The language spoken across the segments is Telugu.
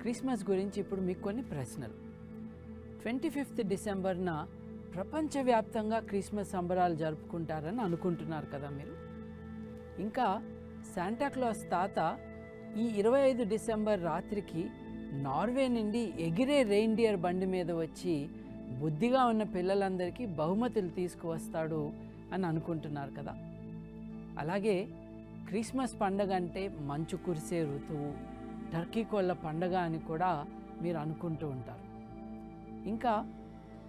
క్రిస్మస్ గురించి ఇప్పుడు మీకు కొన్ని ప్రశ్నలు. ట్వంటీ ఫిఫ్త్ డిసెంబర్న ప్రపంచవ్యాప్తంగా క్రిస్మస్ సంబరాలు జరుపుకుంటారని అనుకుంటున్నారు కదా మీరు? ఇంకా శాంటాక్లాస్ తాత ఈ ఇరవై ఐదు డిసెంబర్ రాత్రికి నార్వే నుండి ఎగిరే రెయిన్డియర్ బండి మీద వచ్చి బుద్ధిగా ఉన్న పిల్లలందరికీ బహుమతులు తీసుకువస్తాడు అని అనుకుంటున్నారు కదా. అలాగే క్రిస్మస్ పండగ అంటే మంచు కురిసే ఋతువు టర్కీ కోళ్ళ పండగ అని కూడా మీరు అనుకుంటూ ఉంటారు. ఇంకా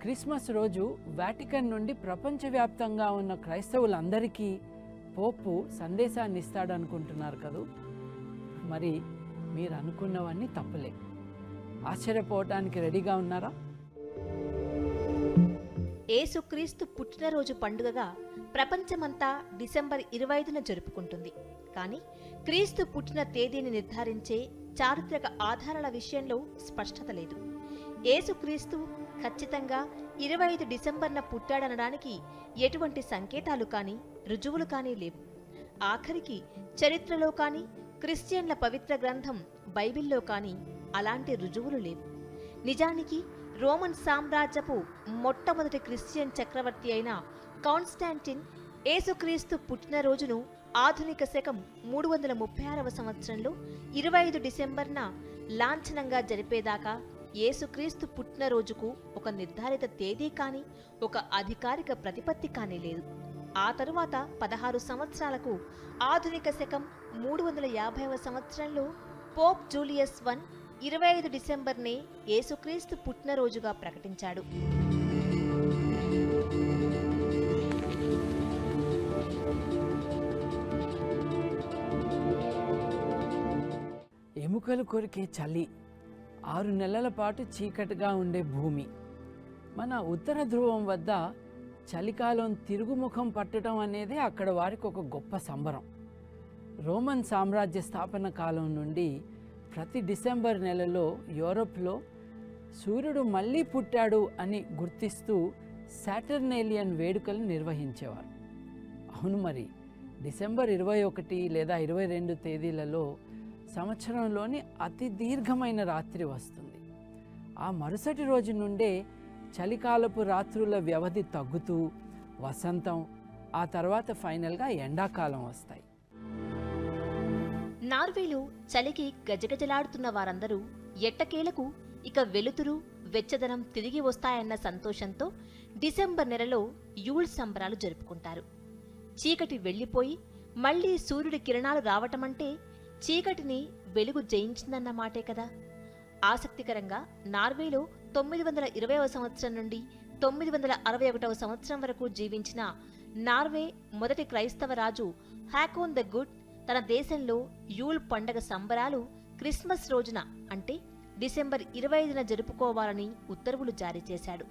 క్రిస్మస్ రోజు వాటికన్ నుండి ప్రపంచవ్యాప్తంగా ఉన్న క్రైస్తవులందరికీ పోపు సందేశాన్ని ఇస్తాడు అనుకుంటున్నారు కదూ? మరి మీరు అనుకున్నవన్నీ తప్పులే. ఆశ్చర్యపోవటానికి రెడీగా ఉన్నారా? ఏసుక్రీస్తు పుట్టినరోజు పండుగగా ప్రపంచమంతా డిసెంబర్ ఇరవై ఐదున జరుపుకుంటుంది. కానీ క్రీస్తు పుట్టిన తేదీని నిర్ధారించే చారిత్రక ఆధారాల విషయంలో స్పష్టత లేదు. ఏసుక్రీస్తు ఖచ్చితంగా ఇరవై ఐదు డిసెంబర్న పుట్టాడనడానికి ఎటువంటి సంకేతాలు కానీ రుజువులు కానీ లేవు. ఆఖరికి చరిత్రలో కానీ క్రిస్టియన్ల పవిత్ర గ్రంథం బైబిల్లో కానీ అలాంటి రుజువులు లేవు. నిజానికి రోమన్ సామ్రాజ్యపు మొట్టమొదటి క్రిస్టియన్ చక్రవర్తి అయిన కాన్స్టాంటిన్ ఏసుక్రీస్తు పుట్టినరోజును ఆధునిక శకం మూడు వందల ముప్పై ఆరవ సంవత్సరంలో ఇరవై ఐదు డిసెంబర్న లాంఛనంగా జరిపేదాకా యేసుక్రీస్తు పుట్టినరోజుకు ఒక నిర్ధారిత తేదీ కానీ ఒక అధికారిక ప్రతిపత్తి కానీ లేదు. ఆ తరువాత పదహారు సంవత్సరాలకు ఆధునిక శకం మూడు వందల యాభైవ సంవత్సరంలో పోప్ జూలియస్ వన్ ఇరవై ఐదు డిసెంబర్నే యేసుక్రీస్తు పుట్టినరోజుగా ప్రకటించాడు. ఎముకలు కొరికే చలి ఆరు నెలల పాటు చీకటిగా ఉండే భూమి. మన ఉత్తర ధ్రువం వద్ద చలికాలం తిరుగుముఖం పట్టడం అనేది అక్కడ వారికి ఒక గొప్ప సంబరం. రోమన్ సామ్రాజ్య స్థాపన కాలం నుండి ప్రతి డిసెంబర్ నెలలో యూరోప్లో సూర్యుడు మళ్ళీ పుట్టాడు అని గుర్తిస్తూ సాటర్నేలియన్ వేడుకలు నిర్వహించేవారు. అవును మరి డిసెంబర్ ఇరవై ఒకటి లేదా ఇరవై రెండు తేదీలలో సంవత్సరంలోని అతి దీర్ఘమైన రాత్రి వస్తుంది. ఆ మరుసటి రోజు నుండే చలికాలపు రాత్రుల వ్యవధి తగ్గుతూ వసంతం ఆ తర్వాత ఫైనల్గా ఎండాకాలం వస్తాయి. నార్వేలో చలికి గజగజలాడుతున్న వారందరూ ఎట్టకేలకు ఇక వెలుతురు వెచ్చదనం తిరిగి వస్తాయన్న సంతోషంతో డిసెంబర్ నెలలో యూల్ సంబరాలు జరుపుకుంటారు. చీకటి వెళ్ళిపోయి మళ్ళీ సూర్యుడి కిరణాలు రావటమంటే చీకటిని వెలుగు జయించిందన్న మాటే కదా. ఆసక్తికరంగా నార్వేలో తొమ్మిది వందల ఇరవైవ సంవత్సరం నుండి తొమ్మిది వందల అరవై ఒకటవ సంవత్సరం వరకు జీవించిన నార్వే మొదటి క్రైస్తవ రాజు హ్యాకోన్ ద గుడ్ తన దేశంలో యూల్ పండగ సంబరాలు క్రిస్మస్ రోజున అంటే డిసెంబర్ ఇరవై ఐదున జరుపుకోవాలని ఉత్తర్వులు జారీ చేశాడు.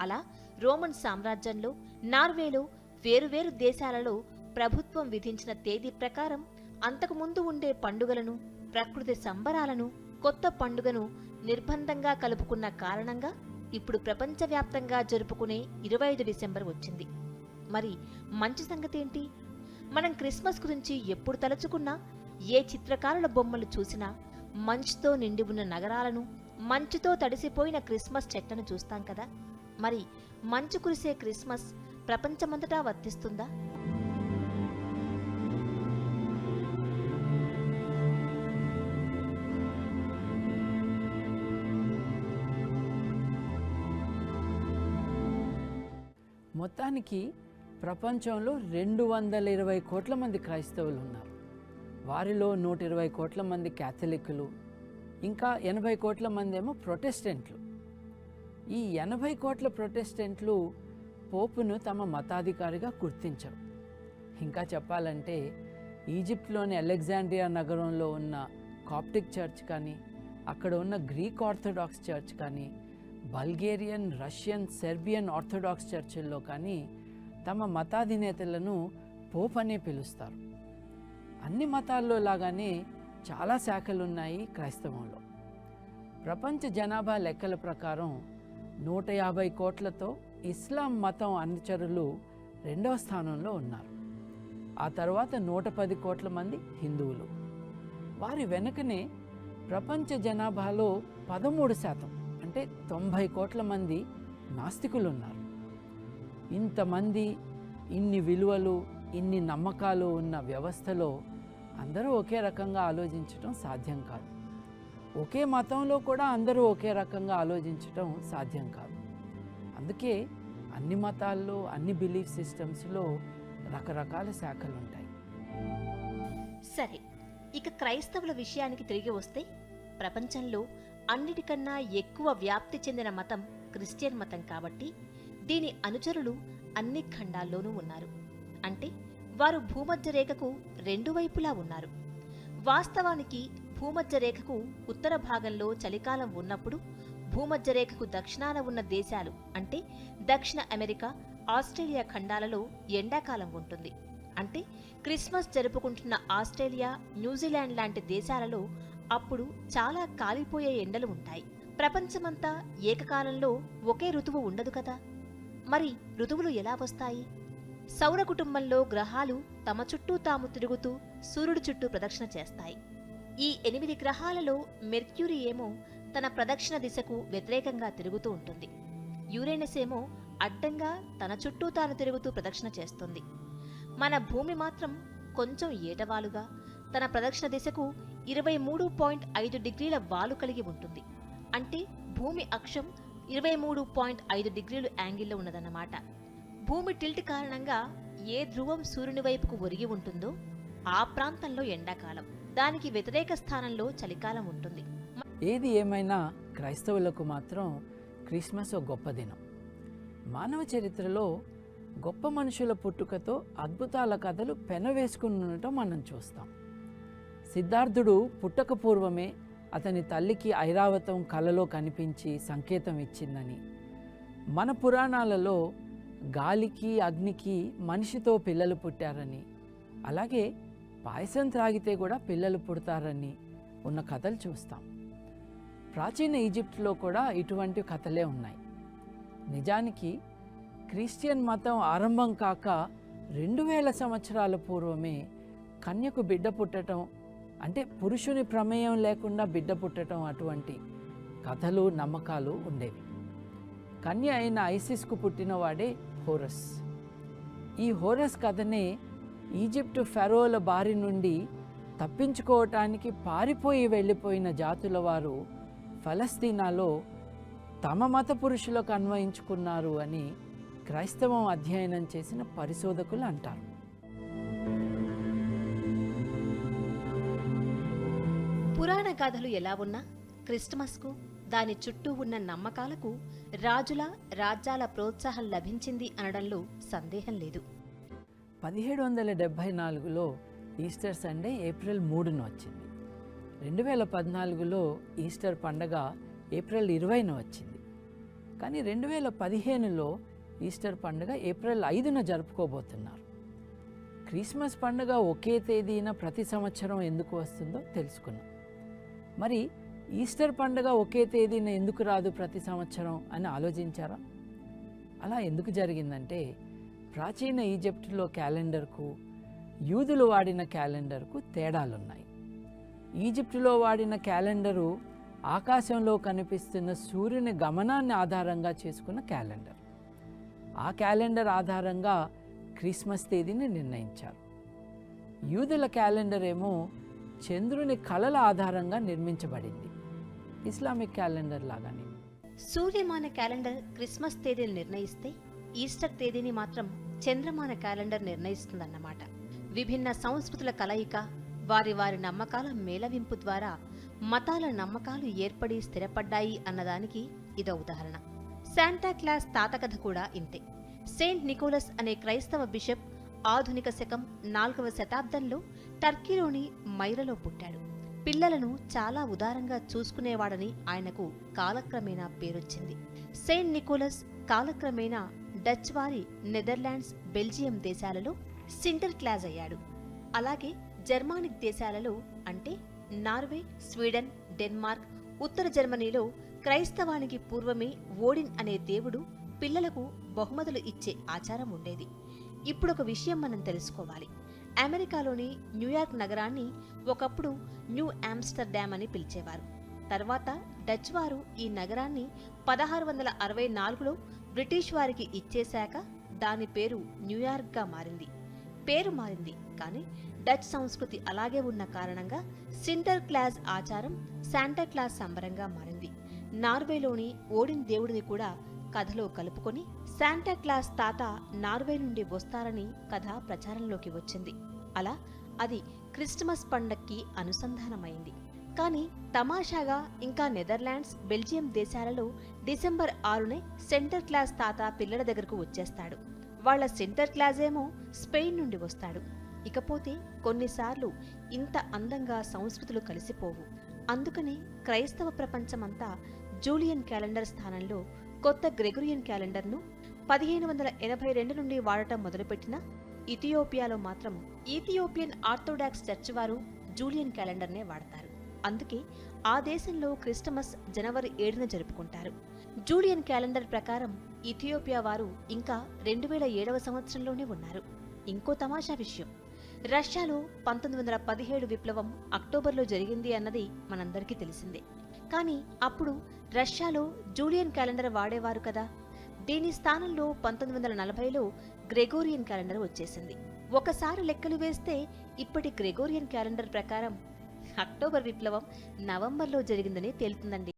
అలా రోమన్ సామ్రాజ్యంలో నార్వేలో వేరువేరు దేశాలలో ప్రభుత్వం విధించిన తేదీ ప్రకారం అంతకుముందు ఉండే పండుగలను ప్రకృతి సంబరాలను కొత్త పండుగను నిర్బంధంగా కలుపుకున్న కారణంగా ఇప్పుడు ప్రపంచవ్యాప్తంగా జరుపుకునే ఇరవై ఐదు డిసెంబర్ వచ్చింది. మరి మంచి సంగతి ఏంటి? మనం క్రిస్మస్ గురించి ఎప్పుడు తలుచుకున్నా ఏ చిత్రకారుల బొమ్మలు చూసినా మంచుతో నిండి ఉన్న నగరాలను మంచుతో తడిసిపోయిన క్రిస్మస్ చెట్లను చూస్తాం కదా. మరి మంచు కురిసే క్రిస్మస్ ప్రపంచమంతటా వర్తిస్తుందా? మొత్తానికి ప్రపంచంలో రెండు వందల ఇరవై కోట్ల మంది క్రైస్తవులు ఉన్నారు. వారిలో నూట ఇరవై కోట్ల మంది క్యాథలిక్లు ఇంకా ఎనభై కోట్ల మంది ఏమో ప్రొటెస్టెంట్లు. ఈ ఎనభై కోట్ల ప్రొటెస్టెంట్లు పోపును తమ మతాధికారిగా గుర్తించరు. ఇంకా చెప్పాలంటే ఈజిప్ట్లోని అలెగ్జాండ్రియా నగరంలో ఉన్న కాప్టిక్ చర్చ్ కానీ అక్కడ ఉన్న గ్రీక్ ఆర్థడాక్స్ చర్చ్ కానీ బల్గేరియన్ రష్యన్ సెర్బియన్ ఆర్థడాక్స్ చర్చిల్లో కానీ తమ మతాధినేతలను పోప్ అనే పిలుస్తారు. అన్ని మతాల్లో లాగానే చాలా శాఖలు ఉన్నాయి క్రైస్తవంలో ప్రపంచ జనాభా లెక్కల ప్రకారం నూట యాభై కోట్లతో ఇస్లాం మతం అనుచరులు రెండవ స్థానంలో ఉన్నారు. ఆ తర్వాత నూట పది కోట్ల మంది హిందువులు. వారి వెనుకనే ప్రపంచ జనాభాలో పదమూడు శాతం. అంటే తొంభై కోట్ల మంది నాస్తికులు ఉన్నారు ఇంతమంది ఇన్ని విలువలు ఇన్ని నమ్మకాలు ఉన్న వ్యవస్థలో అందరూ ఒకే రకంగా ఆలోచించటం సాధ్యం కాదు. ఒకే మతంలో కూడా అందరూ ఒకే రకంగా ఆలోచించటం సాధ్యం కాదు. అందుకే అన్ని మతాల్లో అన్ని బిలీఫ్ సిస్టమ్స్లో రకరకాల శాఖలు ఉంటాయి సరే ఇక క్రైస్తవుల విషయానికి తిరిగి వస్తే ప్రపంచంలో అన్నిటికన్నా ఎక్కువ వ్యాప్తి చెందిన మతం క్రిస్టియన్ మతం కాబట్టి దీని అనుచరులు అన్ని ఖండాల్లోనూ ఉన్నారు. అంటే వారు భూమధ్య రేఖకు రెండు వైపులా ఉన్నారు. వాస్తవానికి భూమధ్య రేఖకు ఉత్తర భాగంలో చలికాలం ఉన్నప్పుడు భూమధ్య రేఖకు దక్షిణాన ఉన్న దేశాలు అంటే దక్షిణ అమెరికా ఆస్ట్రేలియా ఖండాలలో ఎండాకాలం ఉంటుంది. అంటే క్రిస్మస్ జరుపుకుంటున్న ఆస్ట్రేలియా న్యూజిలాండ్ లాంటి దేశాలలో అప్పుడు చాలా కాలిపోయే ఎండలు ఉంటాయి. ప్రపంచమంతా ఏకకాలంలో ఒకే ఋతువు ఉండదు కదా? మరి ఋతువులు ఎలా వస్తాయి? సౌర కుటుంబంలో గ్రహాలు తమ చుట్టూ తాము తిరుగుతూ సూర్యుడి చుట్టూ ప్రదక్షిణ చేస్తాయి. ఈ ఎనిమిది గ్రహాలలో మెర్క్యూరీ ఏమో తన ప్రదక్షిణ దిశకు వ్యతిరేకంగా తిరుగుతూ ఉంటుంది. యురేనస్ ఏమో అడ్డంగా తన చుట్టూ తాను తిరుగుతూ ప్రదక్షిణ చేస్తుంది. మన భూమి మాత్రం కొంచెం ఏటవాలుగా తన ప్రదక్షిణ దిశకు ఇరవై మూడు పాయింట్ ఐదు డిగ్రీల వాలు కలిగి ఉంటుంది. అంటే భూమి అక్షం ఇరవై మూడు పాయింట్ ఐదు డిగ్రీలు యాంగిల్లో ఉన్నదన్నమాట. భూమి టిల్ట్ కారణంగా ఏ ధ్రువం సూర్యుని వైపుకు ఒరిగి ఉంటుందో ఆ ప్రాంతంలో ఎండాకాలం. దానికి వ్యతిరేక స్థానంలో చలికాలం ఉంటుంది. ఏది ఏమైనా క్రైస్తవులకు మాత్రం క్రిస్మస్ ఒక గొప్ప దినం. మానవ చరిత్రలో గొప్ప మనుషుల పుట్టుకతో అద్భుతాల కథలు పెనవేసుకుని ఉండటం మనం చూస్తాం. సిద్ధార్థుడు పుట్టక పూర్వమే అతని తల్లికి ఐరావతం కలలో కనిపించి సంకేతం ఇచ్చిందని. మన పురాణాలలో గాలికి అగ్నికి మనిషితో పిల్లలు పుట్టారని అలాగే పాయసం త్రాగితే కూడా పిల్లలు పుడతారని ఉన్న కథలు చూస్తాం. ప్రాచీన ఈజిప్ట్లో కూడా ఇటువంటి కథలే ఉన్నాయి. నిజానికి క్రిస్టియన్ మతం ఆరంభం కాక రెండు వేల సంవత్సరాల పూర్వమే కన్యకు బిడ్డ పుట్టడం అంటే పురుషుని ప్రమేయం లేకుండా బిడ్డ పుట్టడం అటువంటి కథలు నమ్మకాలు ఉండేవి. కన్య అయిన ఐసిస్కు పుట్టినవాడే హోరస్. ఈ హోరస్ కథనే ఈజిప్టు ఫెరోల బారి నుండి తప్పించుకోవటానికి పారిపోయి వెళ్ళిపోయిన జాతుల వారు ఫలస్తీనాలో తమ మత పురుషులకు అన్వయించుకున్నారు అని క్రైస్తవం అధ్యయనం చేసిన పరిశోధకులు అంటారు. పురాణ గాథలు ఎలా ఉన్నా క్రిస్టమస్కు దాని చుట్టూ ఉన్న నమ్మకాలకు రాజుల రాజ్యాల ప్రోత్సాహం లభించింది అనడంలో సందేహం లేదు. పదిహేడు వందల డెబ్భై నాలుగులో ఈస్టర్ సండే ఏప్రిల్ మూడున వచ్చింది. రెండు వేల పద్నాలుగులో ఈస్టర్ పండగ ఏప్రిల్ ఇరవైన వచ్చింది. కానీ రెండు వేల పదిహేనులో ఈస్టర్ పండుగ ఏప్రిల్ ఐదున జరుపుకోబోతున్నారు. క్రిస్మస్ పండుగ ఒకే తేదీన ప్రతి సంవత్సరం ఎందుకు వస్తుందో తెలుసుకున్నాం. మరి ఈస్టర్ పండుగ ఒకే తేదీన ఎందుకు రాదు ప్రతి సంవత్సరం అని ఆలోచించారా? అలా ఎందుకు జరిగిందంటే ప్రాచీన ఈజిప్టులో క్యాలెండర్కు యూదులు వాడిన క్యాలెండర్కు తేడాలున్నాయి. ఈజిప్టులో వాడిన క్యాలెండరు ఆకాశంలో కనిపిస్తున్న సూర్యుని గమనాన్ని ఆధారంగా చేసుకున్న క్యాలెండర్. ఆ క్యాలెండర్ ఆధారంగా క్రిస్మస్ తేదీని నిర్ణయించారు. యూదుల క్యాలెండర్ ఏమో చంద్రుని కళల ఆధారంగా నిర్మించబడింది. ఇస్లామిక్ క్యాలెండర్ లాగానే. సూర్యమాన క్యాలెండర్ క్రిస్మస్ తేదీని నిర్ణయిస్తే ఈస్టర్ తేదీని మాత్రం చంద్రమాన క్యాలెండర్ నిర్ణయిస్తుందన్నమాట. విభిన్న సంస్కృతుల కలయిక వారి వారి నమ్మకాల మేళవింపు ద్వారా మతాల నమ్మకాలు ఏర్పడి స్థిరపడ్డాయి అన్నదానికి ఇదో ఉదాహరణ. శాంటా క్లాస్ తాతకథ కూడా ఇంతే. సెయింట్ నికోలస్ అనే క్రైస్తవ బిషప్ ఆధునిక శకం నాలుగవ శతాబ్దంలో టర్కీలోని మైరలో పుట్టాడు. పిల్లలను చాలా ఉదారంగా చూసుకునేవాడని ఆయనకు కాలక్రమేణా పేరొచ్చింది. సెయింట్ నికోలస్ కాలక్రమేణా డచ్ వారి నెదర్లాండ్స్ బెల్జియం దేశాలలో సింటర్ క్లాజ్ అయ్యాడు. అలాగే జర్మానిక్ దేశాలలో అంటే నార్వే స్వీడన్ డెన్మార్క్ ఉత్తర జర్మనీలో క్రైస్తవానికి పూర్వమే ఓడిన్ అనే దేవుడు పిల్లలకు బహుమతులు ఇచ్చే ఆచారం ఉండేది. ఇప్పుడు ఒక విషయం మనం తెలుసుకోవాలి. అమెరికాలోని న్యూయార్క్ నగరాన్ని ఒకప్పుడు న్యూ ఆమ్స్టర్డామ్ అని పిలిచేవారు. తర్వాత డచ్ వారు ఈ నగరాన్ని పదహారు వందల అరవై నాలుగులో బ్రిటిష్ వారికి ఇచ్చేశాక దాని పేరు న్యూయార్క్గా మారింది. పేరు మారింది కానీ డచ్ సంస్కృతి అలాగే ఉన్న కారణంగా సింటర్ క్లాస్ ఆచారం శాంటా క్లాస్ సంబరంగా మారింది. నార్వేలోని ఓడిన్ దేవుడిని కూడా కథలో కలుపుకొని శాంటాక్లాస్ తాత నార్వే నుండి వస్తారని కథ ప్రచారంలోకి వచ్చింది. అలా అది క్రిస్టమస్ పండక్కి అనుసంధానమైంది. కానీ తమాషాగా ఇంకా నెదర్లాండ్స్ బెల్జియం దేశాలలో డిసెంబర్ ఆరునే సెంటర్ క్లాస్ తాత పిల్లల దగ్గరకు వచ్చేస్తాడు. వాళ్ళ సెంటర్ క్లాస్ ఏమో స్పెయిన్ నుండి వస్తాడు. ఇకపోతే కొన్నిసార్లు ఇంత అందంగా సంస్కృతులు కలిసిపోవు. అందుకనే క్రైస్తవ ప్రపంచమంతా జూలియన్ క్యాలెండర్ స్థానంలో కొత్త గ్రెగోరియన్ క్యాలెండర్ను పదిహేను వందల ఎనభై రెండు నుండి వాడటం మొదలుపెట్టిన ఇథియోపియాలో మాత్రం ఇథియోపియన్ ఆర్థోడాక్స్ చర్చ్ వారు జూలియన్ క్యాలెండర్నే వాడతారు. అందుకే ఆ దేశంలో క్రిస్టమస్ జనవరి ఏడున జరుపుకుంటారు. జూలియన్ క్యాలెండర్ ప్రకారం ఇథియోపియా వారు ఇంకా రెండు వేల ఏడవ సంవత్సరంలోనే ఉన్నారు. ఇంకో తమాషా విషయం. రష్యాలో పంతొమ్మిది వందల పదిహేడు విప్లవం అక్టోబర్లో జరిగింది అన్నది మనందరికీ తెలిసిందే. కానీ అప్పుడు రష్యాలో జూలియన్ క్యాలెండర్ వాడేవారు కదా? దీని స్థానంలో పంతొమ్మిది వందల నలభైలో గ్రెగోరియన్ క్యాలెండర్ వచ్చేసింది. ఒకసారి లెక్కలు వేస్తే ఇప్పటి గ్రెగోరియన్ క్యాలెండర్ ప్రకారం అక్టోబర్ విప్లవం నవంబర్లో జరిగిందని తేలుతుందండి.